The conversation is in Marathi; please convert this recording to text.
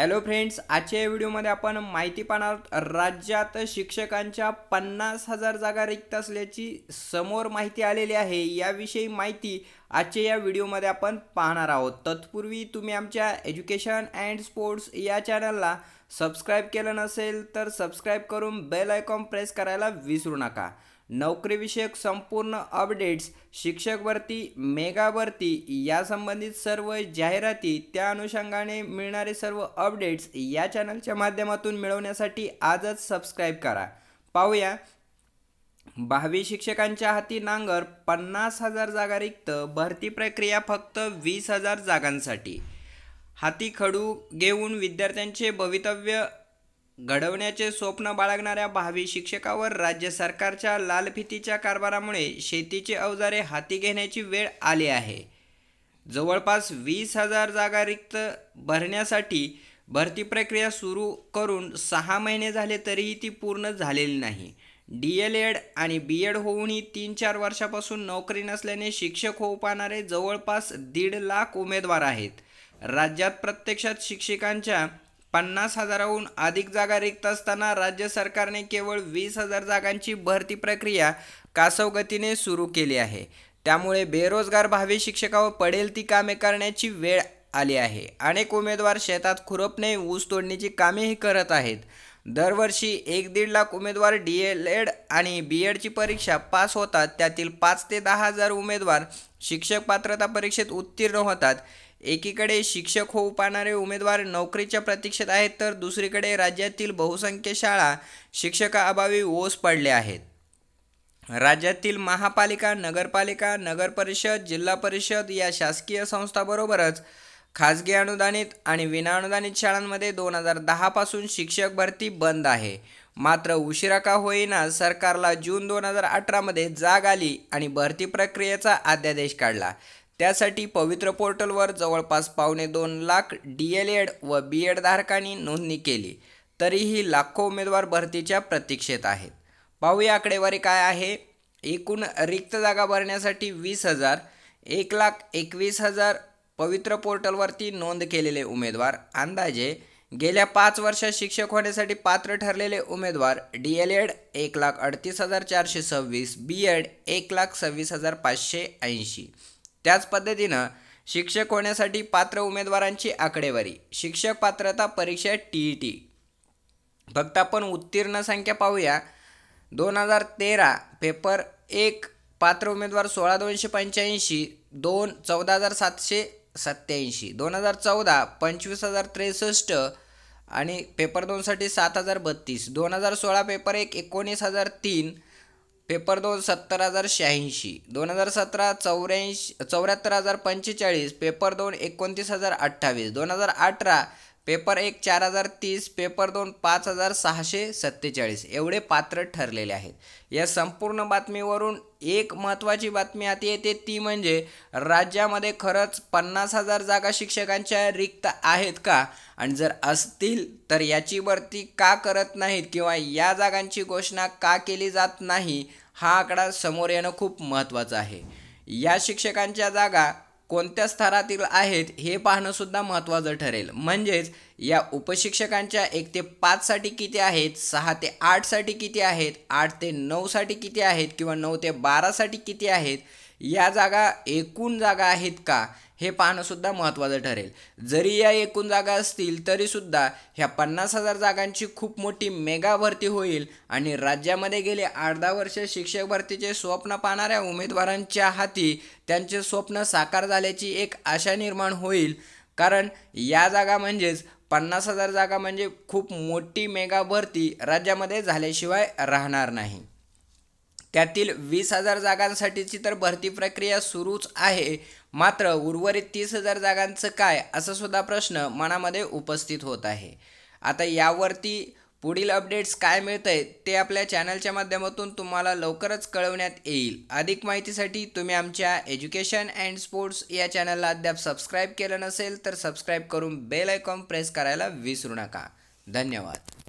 हॅलो फ्रेंड्स आजच्या या व्हिडिओमध्ये आपण माहिती पाहणार आहोत राज्यात शिक्षकांच्या पन्नास हजार जागा रिक्त असल्याची समोर माहिती आलेली आहे. याविषयी माहिती आजच्या या व्हिडिओमध्ये आपण पाहणार आहोत. तत्पूर्वी तुम्ही आमच्या एज्युकेशन अँड स्पोर्ट्स या चॅनलला सबस्क्राईब केलं नसेल तर सबस्क्राईब करून बेल आयकॉन प्रेस करायला विसरू नका. नोकरीविषयक संपूर्ण अपडेट्स शिक्षक भरती मेगा भरती या संबंधित सर्व जाहिराती त्या अनुषंगाने मिळणारे सर्व अपडेट्स या चॅनलच्या माध्यमातून मिळवण्यासाठी आजच सबस्क्राईब करा. पाहूया. बावीस शिक्षकांच्या हाती नांगर पन्नास हजार जागा रिक्त भरती प्रक्रिया फक्त वीस हजार जागांसाठी. हाती खडू घेऊन विद्यार्थ्यांचे भवितव्य घडवण्याचे स्वप्न बाळगणाऱ्या भावी शिक्षकावर राज्य सरकारच्या लालफितीच्या कारभारामुळे शेतीचे अवजारे हाती घेण्याची वेळ आली आहे. जवळपास वीस हजार जागा रिक्त भरण्यासाठी भरती प्रक्रिया सुरू करून सहा महिने झाले तरीही ती पूर्ण झालेली नाही. डी एल एड आणि बी एड होऊनही तीन चार वर्षापासून नोकरी नसल्याने शिक्षक होऊ पाहणारे जवळपास दीड लाख उमेदवार आहेत. राज्यात प्रत्यक्षात शिक्षकांच्या पन्नास हजाराहून अधिक जागा रिक्त असताना राज्य सरकारने केवळ वीस हजार जागांची भरती प्रक्रिया कासवगतीने सुरू केली आहे. त्यामुळे बेरोजगार भावी शिक्षकावर पडेल ती कामे करण्याची वेळ आली आहे. अनेक उमेदवार शेतात खुरपणे ऊस तोडणीची कामेही करत आहेत. दरवर्षी एक दीड लाख उमेदवार डी एल एड आणि बी एडची परीक्षा पास होतात. त्यातील पाच ते दहा हजार उमेदवार शिक्षक पात्रता परीक्षेत उत्तीर्ण होतात. एकीकडे शिक्षक होऊ पाहणारे उमेदवार नोकरीच्या प्रतीक्षेत आहेत तर दुसरीकडे राज्यातील बहुसंख्य शाळा शिक्षकाअभावी ओस पडले आहेत. राज्यातील महापालिका नगरपालिका नगरपरिषद जिल्हा परिषद या शासकीय संस्थाबरोबरच खाजगी अनुदानित आणि विनाअनुदानित शाळांमध्ये दोन हजार दहापासून शिक्षक भरती बंद आहे. मात्र उशिरा का होईना सरकारला जून दोन हजार अठरामध्ये जाग आली आणि भरती प्रक्रियेचा अध्यादेश काढला. त्यासाठी पवित्र पोर्टलवर जवळपास पावणे दोन लाख डी एल एड व बी एडधारकांनी नोंदणी केली. तरीही लाखो उमेदवार भरतीच्या प्रतीक्षेत आहेत. पाहूया आकडेवारी काय आहे. एकूण रिक्त जागा भरण्यासाठी वीस हजार एक लाख एकवीस हजार पवित्र पोर्टलवरती नोंद केलेले उमेदवार अंदाजे गेल्या पाच वर्षात शिक्षक होण्यासाठी पात्र ठरलेले उमेदवार डी एल एड एक लाख अडतीस हजार चारशे सव्वीस बी एड एक लाख सव्वीस हजार पाचशे ऐंशी. त्याच पद्धतीनं शिक्षक होण्यासाठी पात्र उमेदवारांची आकडेवारी. शिक्षक पात्रता परीक्षा टी ई टी फक्त आपण उत्तीर्ण संख्या पाहूया. दोन हजार तेरा पेपर एक पात्र उमेदवार सोळा दोनशे पंच्याऐंशी दोन चौदा हजार सातशे सत्याऐंशी दोन हजार चौदा पंचवीस हजार त्रेसष्ट आणि पेपर दोनसाठी सात हजार बत्तीस दोन हजार सोळा पेपर एक एकोणीस हजार तीन पेपर दोन सत्तर हजार शहाऐंशी दोन हजार सतरा चौऱ्याऐंशी चौऱ्याहत्तर हजार पंचेचाळीस पेपर दोन एकोणतीस हजार अठ्ठावीस दोन हजार अठरा पेपर एक चार हजार तीस पेपर दोन पाच हजार सहाशे सत्तेचाळीस. एवढे पात्र ठरलेले आहेत. या संपूर्ण बातमीवरून एक महत्त्वाची बातमी आता येते ती म्हणजे राज्यामध्ये खरंच पन्नास हजार जागा शिक्षकांच्या रिक्त आहेत का? आणि जर असतील तर याची भरती का करत नाहीत किंवा या जागांची घोषणा का केली जात नाही हा आकडा समोर येणं खूप महत्त्वाचं आहे. या शिक्षकांच्या जागा कोणत्या स्तरातील आहेत हे पाहणं सुद्धा महत्त्वाचं ठरेल. म्हणजेच या उपशिक्षकांच्या एक ते पाचसाठी किती आहेत सहा ते आठसाठी किती आहेत आठ ते नऊसाठी किती आहेत किंवा नऊ ते बारासाठी किती आहेत या जागा एकूण जागा आहेत का? हे पाहणंसुद्धा महत्त्वाचं ठरेल. जरी या एकूण जागा असतील तरीसुद्धा ह्या पन्नास हजार जागांची खूप मोठी मेगा भरती होईल आणि राज्यामध्ये गेले अर्धा वर्ष शिक्षक भरतीचे स्वप्न पाहणाऱ्या उमेदवारांच्या हाती त्यांचे स्वप्न साकार झाल्याची एक आशा निर्माण होईल. कारण या जागा म्हणजेच पन्नास हजार जागा म्हणजे खूप मोठी मेगा भरती राज्यामध्ये झाल्याशिवाय राहणार नाही. त्यातील वीस हजार जागांसाठीची तर भरती प्रक्रिया सुरूच आहे. मात्र उर्वरित तीस हजार जागांचं काय? असा सुद्धा प्रश्न मनामध्ये उपस्थित होत आहे. आता यावरती पुढील अपडेट्स काय मिळत आहे ते आपल्या चॅनलच्या माध्यमातून तुम्हाला लवकरच कळवण्यात येईल. अधिक माहितीसाठी तुम्ही आमच्या एज्युकेशन अँड स्पोर्ट्स या चॅनलला अद्याप सबस्क्राईब केलं नसेल तर सबस्क्राईब करून बेल आयकॉन प्रेस करायला विसरू नका. धन्यवाद.